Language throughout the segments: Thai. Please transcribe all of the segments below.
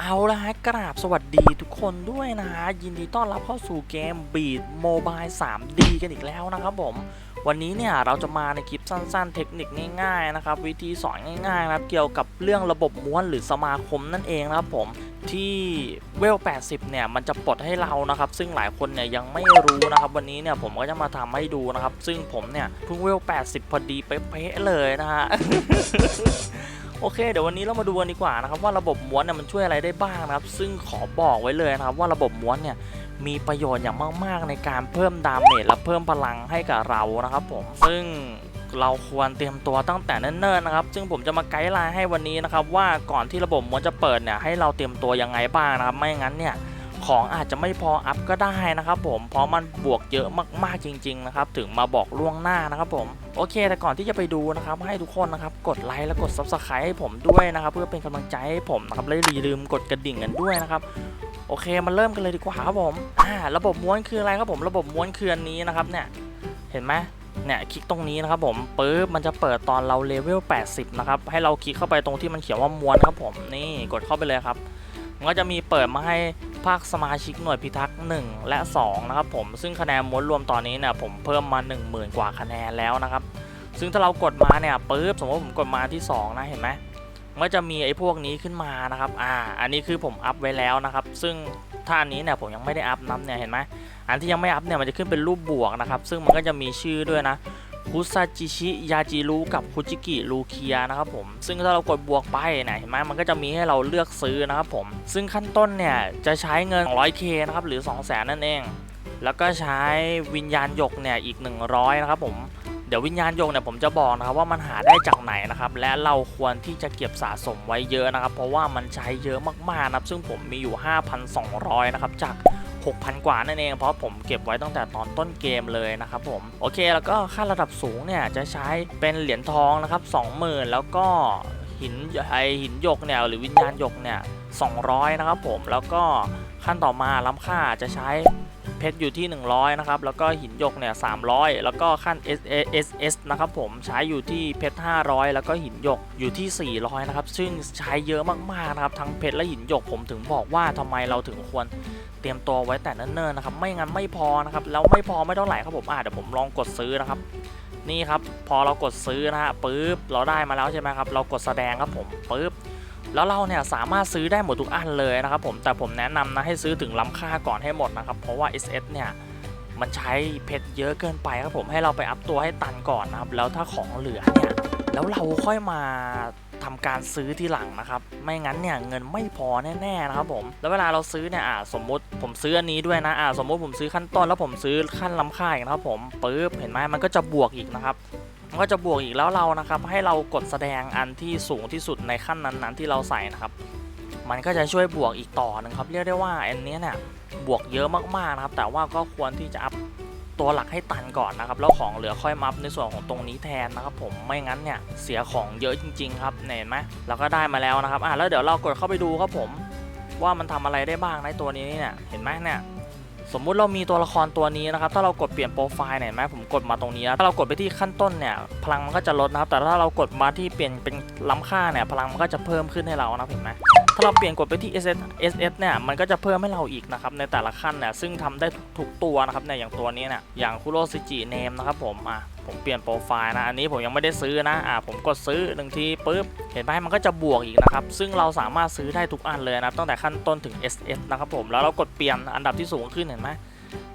เอาละฮะกราบสวัสดีทุกคนด้วยนะฮะ ยินดีต้อนรับเข้าสู่เกม Beat Mobile 3D กันอีกแล้วนะครับผม วันนี้เนี่ยเราจะมาในคลิปสั้นๆ เทคนิคง่ายๆนะครับ วิธีสอนง่ายๆนะครับเกี่ยวกับเรื่องระบบม้วนหรือสมาคมนั่นเองนะครับผมที่เวล 80 เนี่ย มันจะปลดให้เรานะครับ ซึ่งหลายคนเนี่ยยังไม่รู้นะครับ วันนี้เนี่ยผมก็จะมาทำให้ดูนะครับ ซึ่งผมเนี่ยเพิ่งเวล 80 พอดีเป๊ะเลยนะฮะ โอเคเดี๋ยววันนี้เรามาดูกันดีกว่านะครับว่าระบบม้วนเนี่ยมันช่วยอะไรได้บ้างนะครับ ซึ่งขอบอกไว้เลยนะครับว่าระบบม้วนเนี่ยมีประโยชน์อย่างมาก ๆ ในการเพิ่มดาเมจและเพิ่มพลังให้กับเรานะครับผมซึ่งเราควรเตรียมตัวตั้งแต่เนิ่นๆนะครับ ซึ่งผมจะมาไกด์ไลน์ให้วันนี้นะครับว่าก่อนที่ระบบม้วนจะเปิดเนี่ยให้เราเตรียมตัวยังไงบ้างนะครับไม่งั้นเนี่ย ของอาจจะไม่พออัพก็ได้นะครับผมเพราะมันบวกเยอะมากๆจริง ๆ นะครับ ถึงมาบอกล่วงหน้านะครับผมโอเค แต่ก่อนที่จะไปดูนะครับ ให้ทุกคนนะครับกดไลค์และกด Subscribe ให้ผมด้วยนะครับ เพื่อเป็นกำลังใจให้ผมนะครับและอย่าลืมกดกระดิ่งกันด้วยนะครับโอเคมาเริ่มกันเลยดีกว่าครับผมอ่าระบบม้วนคืออะไรครับผม ระบบม้วนคืออันนี้นะครับเนี่ยเห็นไหมเนี่ยคลิกตรงนี้นะครับผมปึ๊บมันจะเปิดตอนเราเลเวล 80 นะครับ ให้เราคลิกเข้าไปตรงที่มันเขียนว่าม้วนครับผมนี่กดเข้าไปเลยครับ มันก็จะมีเปิดมาให้ ภาคสมาชิกหน่วยพิทักษ์ 1 และ 2 นะครับผมซึ่งคะแนนม้วนรวมตอนนี้เนี่ยผมเพิ่มมา 10,000 กว่าคะแนนแล้วนะครับ ซึ่งถ้าเรากดมาเนี่ยปึ๊บสมมติผมกดมาที่ 2 นะเห็นไหมมันจะมีไอ้พวกนี้ขึ้นมานะครับ อ่า อันนี้คือผมอัพไว้แล้วนะครับ ซึ่งถ้าอันนี้เนี่ยผมยังไม่ได้อัพนับเนี่ยเห็นไหมอันที่ยังไม่อัพเนี่ยมันจะขึ้นเป็นรูปบวกนะครับ ซึ่งมันก็จะมีชื่อด้วยนะ คุซาจิชิยาจิรุกับคุจิกิลูเคียนะครับผมซึ่งถ้าเรากดบวกไปเนี่ยเห็นไหมมันก็จะมีให้เราเลือกซื้อนะครับผม ซึ่งขั้นต้นเนี่ย จะใช้เงิน 200k นะครับหรือ 200,000 นั่นเอง แล้วก็ใช้วิญญาณหยกเนี่ยอีก 100 นะครับผมเดี๋ยววิญญาณหยกเนี่ยผมจะบอกนะครับว่ามันหาได้จากไหนนะครับและเราควรที่จะเก็บสะสมไว้เยอะนะครับ เพราะว่ามันใช้เยอะมากๆนะครับซึ่งผมมีอยู่ 5,200 นะครับจาก 6,000 กว่านั่นเองเพราะผมเก็บไว้ตั้งแต่ตอนต้นเกมเลยนะครับผมโอเคแล้วก็ค่าระดับสูงเนี่ยจะใช้เป็นเหรียญทองนะครับ20,000 แล้วก็หินไอหินหยกเนี่ยหรือวิญญาณหยกเนี่ย200 นะครับผมแล้วก็ขั้นต่อมาล้ำค่าจะใช้เพชรอยู่ที่ 100 นะครับ แล้วก็หินหยกเนี่ย 300 แล้วก็ขั้น S S S นะครับผม ใช้อยู่ที่เพชร 500 แล้วก็หินหยกอยู่ที่ 400 นะครับ ซึ่งใช้เยอะมากๆนะครับ ทั้งเพชรและหินหยกผมถึงบอกว่าทำไมเราถึงควร เตรียมตัวไว้แต่เนิ่นๆนะครับไม่งั้นไม่พอนะครับแล้วไม่พอไม่เท่าไหร่ครับผมอ่าเดี๋ยวผมลองกดซื้อนะครับ นี่ครับพอเรากดซื้อนะฮะปุ๊บเราได้มาแล้วใช่ไหมครับเรากดแสดงครับผมปุ๊บแล้วเราเนี่ยสามารถซื้อได้หมดทุกอันเลยนะครับผมแต่ผมแนะนำนะให้ซื้อถึงล้ำค่าก่อนให้หมดนะครับเพราะว่า SS เนี่ยมันใช้เพชรเยอะเกินไปครับผมให้เราไปอัพตัวให้ตันก่อนนะครับแล้วถ้าของเหลือเนี่ยแล้วเราค่อยมาทำการซื้อทีหลังนะครับ ไม่งั้นเนี่ยเงินไม่พอแน่ๆนะครับผม แล้วเวลาเราซื้อเนี่ยอ่าสมมุติ ผมซื้ออันนี้ด้วยนะอ่าสมมติผมซื้อขั้นต้นแล้วผมซื้อขั้นล้ำค่าอีกนะครับผมปึ๊บเห็นไหมมันก็จะบวกอีกนะครับมันก็จะบวกอีกแล้วเรานะครับ ให้เรากดแสดงอันที่สูงที่สุดในขั้นนั้นๆ ที่เราใส่นะครับ มันก็จะช่วยบวกอีกต่อนึงครับ เรียกได้ว่าอันเนี้ยเนี่ยบวกเยอะมากๆนะครับ แต่ว่าก็ควรที่จะอัพตัวหลักให้ตันก่อนนะครับ แล้วของเหลือค่อยมาอัพในส่วนของตรงนี้แทนนะครับ ผมไม่งั้นเนี่ยเสียของเยอะจริง ๆ ครับเนี่ยเห็นไหมเราก็ได้มาแล้วนะครับอะแล้วเดี๋ยวเรากดเข้าไปดูครับผม ว่ามันทำอะไรได้บ้างในตัวนี้เนี่ยเห็นไหมเนี่ยสมมุติเรามีตัวละครตัวนี้นะครับ ถ้าเรากดเปลี่ยนโปรไฟล์เนี่ยเห็นไหมผมกดมาตรงนี้ถ้าเรากดไปที่ขั้นต้นเนี่ย พลังมันก็จะลดนะครับ แต่ถ้าเรากดมาที่เปลี่ยนเป็นล้ำค่าเนี่ย พลังมันก็จะเพิ่มขึ้นให้เรานะเห็นไหม ถ้าเราเปลี่ยนกดไปที่ SS SS เนี่ยมันก็จะเพิ่มให้เราอีกนะครับในแต่ละขั้นเนี่ยซึ่งทำได้ทุกตัวนะครับเนี่ยอย่างตัวนี้เนี่ยอย่างคุโรซิจิเนมนะครับผมอะผมเปลี่ยนโปรไฟล์นะอันนี้ผมยังไม่ได้ซื้อนะอ่าผมกดซื้อหนึ่งทีปุ๊บเห็นไหมมันก็จะบวกอีกนะครับซึ่งเราสามารถซื้อได้ทุกอันเลยนะตั้งแต่ขั้นต้นถึง SS นะครับผมแล้วเรากดเปลี่ยนอันดับที่สูงขึ้นเห็นไหม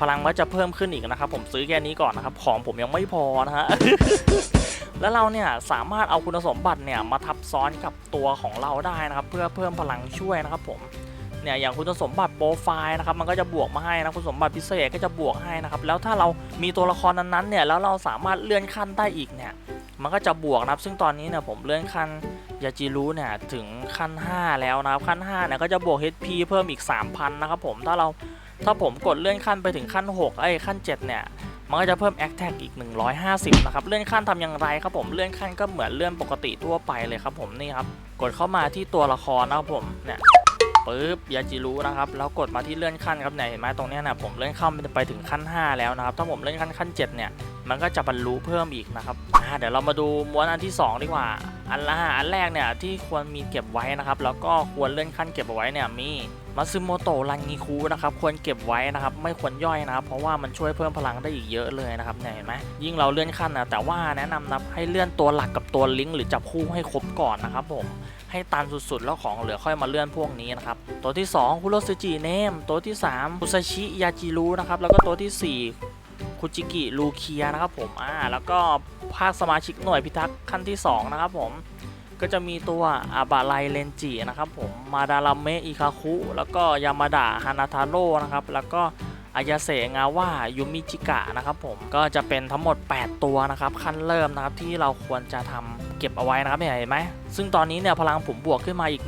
พลังมันจะเพิ่มขึ้นอีกนะครับผมซื้อแค่นี้ก่อนนะครับของผมยังไม่พอนะฮะ แล้วเราเนี่ยสามารถเอาคุณสมบัติเนี่ยมาทับซ้อนกับตัวของเราได้นะครับเพื่อเพิ่มพลังช่วยนะครับผมเนี่ยอย่างคุณสมบัติโปรไฟล์นะครับมันก็จะบวกมาให้นะคุณสมบัติพิเศษก็จะบวกให้นะครับแล้วถ้าเรามีตัวละครนั้นๆเนี่ยแล้วเราสามารถเลื่อนขั้นได้อีกเนี่ยมันก็จะบวกนะครับซึ่งตอนนี้เนี่ยผมเลื่อนขั้นยาจิรุเนี่ยถึงขั้น 5 แล้วนะครับขั้น5เนี่ยก็จะบวก HP เพิ่มอีก 3,000 นะครับผมถ้าเราถ้าผมกดเลื่อนขั้นไปถึงขั้น 6 ไอ้ขั้น 7 เนี่ย มันก็จะเพิ่มแอคแท็กอีก 150 นะครับ เลื่อนขั้นทำอย่างไรครับผม เลื่อนขั้นก็เหมือนเลื่อนปกติทั่วไปเลยครับผมนี่ครับ กดเข้ามาที่ตัวละครนะครับผม เนี่ยปึ๊บยาจิรุนะครับแล้วกดมาที่เลื่อนขั้นครับเนี่ยเห็นไหมตรงนี้นะผมเลื่อนขั้นไปถึงขั้น 5 แล้วนะครับถ้าผมเลื่อนขั้นขั้น 7 เนี่ย มันก็จะบรรลุเพิ่มอีกนะครับเดี๋ยวเรามาดูม้วนอันที่ 2 ดีกว่า อันละอันแรกเนี่ยที่ควรมีเก็บไว้นะครับ แล้วก็ควรเลื่อนขั้นเก็บเอาไว้เนี่ยมีมาซึโมโตะรังงีคูนะครับควรเก็บไว้นะครับไม่ควรย่อยนะครับ เพราะว่ามันช่วยเพิ่มพลังได้อีกเยอะเลยนะครับเห็นไหมยิ่งเราเลื่อนขั้นนะแต่ว่าแนะนำนะให้เลื่อนตัวหลักกับตัวลิงก์หรือจับคู่ให้ครบก่อนนะครับผมให้ตันสุดๆ แล้วของเหลือค่อยมาเลื่อนพวกนี้นะครับ ตัวที่2คุโรซึจิเนม ตัวที่3คุซาชิยาจิรุนะครับแล้วก็ตัวที่ 4 คุจิกิลูเคียนะครับผมอ่าแล้วก็ภาคสมาชิกหน่วยพิทักษ์ขั้นที่ 2 นะครับผมก็จะมีตัวอาบาไลเลนจินะครับผมมาดารามเมะอิคาคุ แล้วก็ยามาดะฮานาทาโร่นะครับแล้วก็อายาเสงาว่ายูมิจิกะนะครับผมก็จะเป็นทั้งหมด 8 ตัวนะครับขั้นเริ่มนะครับที่เราควรจะทำเก็บเอาไว้นะครับเนี่ยเห็นไหมซึ่งตอนนี้เนี่ยพลังผมบวกขึ้นมาอีก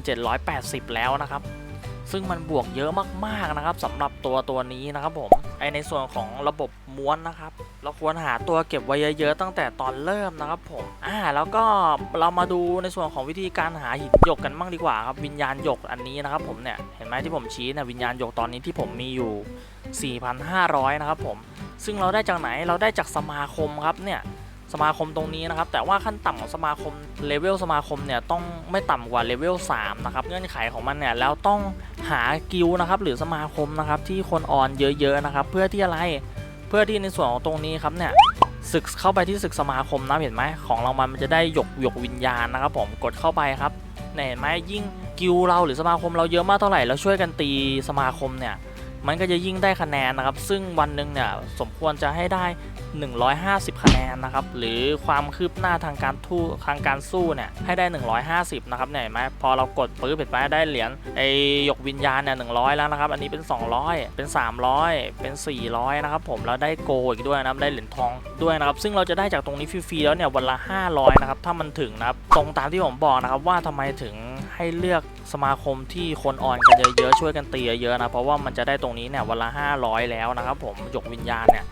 18,780 แล้วนะครับ ซึ่งมันบวกเยอะมากๆนะครับสำหรับตัวตัวนี้นะครับผมไอในส่วนของระบบม้วนนะครับ เราควรหาตัวเก็บไว้เยอะๆตั้งแต่ตอนเริ่มนะครับผมอ่าแล้วก็เรามาดูในส่วนของวิธีการหาหินหยกกันบ้างดีกว่าครับวิญญาณหยกอันนี้นะครับผมเนี่ยเห็นไหมที่ผมชี้เนี่ยวิญญาณหยกตอนนี้ที่ผมมีอยู่ 4,500 นะครับผมซึ่งเราได้จากไหนเราได้จากสมาคมครับเนี่ย สมาคมตรงนี้นะครับ แต่ว่าขั้นต่ำของสมาคมเลเวลสมาคมเนี่ยต้องไม่ต่ำกว่าเลเวล3นะครับเงื่อนไขของมันเนี่ยแล้วต้องหากิลนะครับหรือสมาคมนะครับที่คนออนเยอะๆนะครับเพื่อที่อะไรเพื่อที่ในส่วนของตรงนี้ครับเนี่ยศึกเข้าไปที่ศึกสมาคมนะเห็นไหมของรางวัลมันจะได้หยกหยกวิญญาณนะครับ ผมกดเข้าไปครับเนี่ยเห็นไหมยิ่งกิลเราหรือสมาคมเราเยอะมากเท่าไหร่แล้วช่วยกันตีสมาคมเนี่ย มันก็จะยิ่งได้คะแนนนะครับ ซึ่งวันหนึ่งเนี่ยสมควรจะให้ได้ 150 คะแนนนะครับ หรือความคืบหน้าทางการทู่ทางการสู้เนี่ยให้ได้ 150 นะครับเนี่ยเห็นไหมพอเรากดปื้อเห็นไหมได้เหรียญไอหยกวิญญาณเนี่ย100แล้วนะครับ อันนี้เป็น 200 เป็น 300 เป็น 400 นะครับผมแล้วได้โกอีกด้วยนะครับได้เหรียญทองด้วยนะครับ ซึ่งเราจะได้จากตรงนี้ฟรีๆแล้วเนี่ยวันละ 500 นะครับถ้ามันถึงนะครับตรงตามที่ผมบอกนะครับว่าทำไมถึง ให้เลือกสมาคมที่คนออนกันเยอะๆช่วยกันตีเยอะๆนะเพราะว่ามันจะได้ตรงนี้เนี่ยวันละ500 แล้วนะครับผมหยกวิญญาณเนี่ย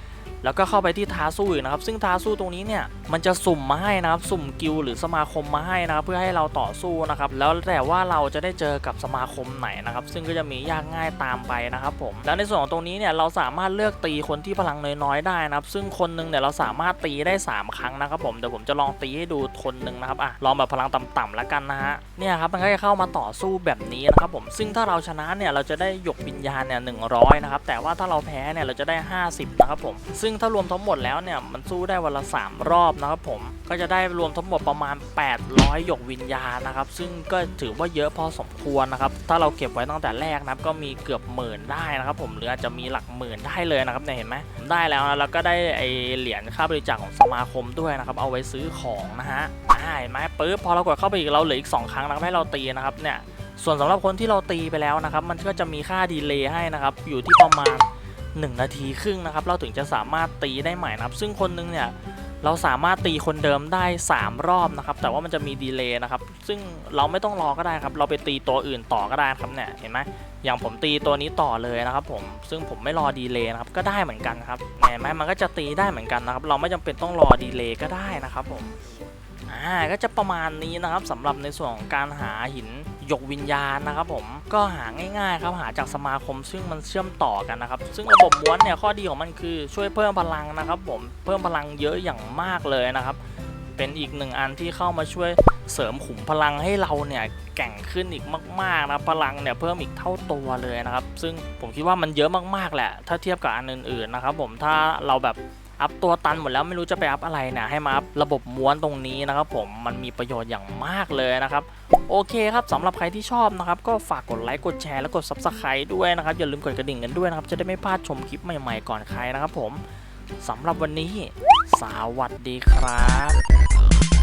แล้วก็เข้าไปที่ท้าสู้อีกนะครับ ซึ่งท้าสู้ตรงนี้เนี่ยมันจะสุ่มมาให้นะครับ สุ่มกิลหรือสมาคมมาให้นะครับ เพื่อให้เราต่อสู้นะครับ แล้วแต่ว่าเราจะได้เจอกับสมาคมไหนนะครับ ซึ่งก็จะมียากง่ายตามไปนะครับผม แล้วในส่วนของตรงนี้เนี่ยเราสามารถเลือกตีคนที่พลังน้อยๆได้นะครับ ซึ่งคนหนึงเนี่ยเราสามารถตีได้ 3 ครั้งนะครับผม เดี๋ยวผมจะลองตีให้ดูคนหนึ่งนะครับอะลองแบบพลังต่ำๆแล้วกันนะฮะ เนี่ยครับมันก็จะเข้ามาต่อสู้แบบนี้นะครับผม ซึ่งถ้าเราชนะเนี่ยเราจะได้หยกวิญญาณเนี่ยหนึ่งนะครับ แต่ว่าถ้าเราแพ้เนี่ยเราจะได้ 50นะครับผมซึ่งึ่งถ้ารวมทั้งหมดแล้วเนี่ยมันสู้ได้วันละ 3 รอบนะครับผมก็จะได้รวมทั้งหมดประมาณ 800 หยกวิญญาณนะครับ ซึ่งก็ถือว่าเยอะพอสมควรนะครับ ถ้าเราเก็บไว้ตั้งแต่แรกนะครับก็มีเกือบหมื่นได้นะครับ ผมหรืออาจจะมีหลักหมื่นได้เลยนะครับเนี่ยเห็นไหมได้แล้วนะแล้วก็ได้ไอเหรียญค่าบริจาคของสมาคมด้วยนะครับ เอาไว้ซื้อของนะฮะอ่าเห็นไหมปึ๊บพอเรากดเข้าไปอีกเราเหลืออีก 2 ครั้งนะครับให้เราตีนะครับเนี่ยส่วนสำหรับคนที่เราตีไปแล้วนะครับ มันก็จะมีค่าดีเลย์ให้นะครับ อยู่ที่ประมาณ 1 นาทีครึ่งนะครับ เราถึงจะสามารถตีได้ใหม่นะครับ ซึ่งคนนึงเนี่ยเราสามารถตีคนเดิมได้ 3 รอบนะครับ แต่ว่ามันจะมีดีเลย์นะครับ ซึ่งเราไม่ต้องรอก็ได้ครับ เราไปตีตัวอื่นต่อก็ได้ครับเนี่ยเห็นไหมอย่างผมตีตัวนี้ต่อเลยนะครับ ผมซึ่งผมไม่รอดีเลย์นะครับก็ได้เหมือนกันครับเห็นไหมมันก็จะตีได้เหมือนกันนะครับ เราไม่จำเป็นต้องรอดีเลย์ก็ได้นะครับผมอ่าก็จะประมาณนี้นะครับสำหรับในส่วนของการหาหิน ยกวิญญาณนะครับผมก็หาง่ายๆครับหาจากสมาคมซึ่งมันเชื่อมต่อกันนะครับ ซึ่งระบบม้วนเนี่ยข้อดีของมันคือช่วยเพิ่มพลังนะครับผมเพิ่มพลังเยอะอย่างมากเลยนะครับ เป็นอีกหนึ่งอันที่เข้ามาช่วยเสริมขุมพลังให้เราเนี่ยแก่งขึ้นอีกมากๆนะพลังเนี่ยเพิ่มอีกเท่าตัวเลยนะครับ ซึ่งผมคิดว่ามันเยอะมากๆแหละ ถ้าเทียบกับอันอื่นๆนะครับผมถ้าเราแบบอัพตัวตันหมดแล้วไม่รู้จะไปอัพอะไรเนี่ยให้มาอัพระบบม้วนตรงนี้นะครับผมมันมีประโยชน์อย่างมากเลยนะครับ โอเคครับสำหรับใครที่ชอบนะครับก็ฝากกดไลค์กดแชร์และกด Subscribe ด้วยนะครับอย่าลืมกดกระดิ่งกันด้วยนะครับจะได้ไม่พลาดชมคลิปใหม่ๆก่อนใครนะครับผมสำหรับวันนี้สวัสดีครับ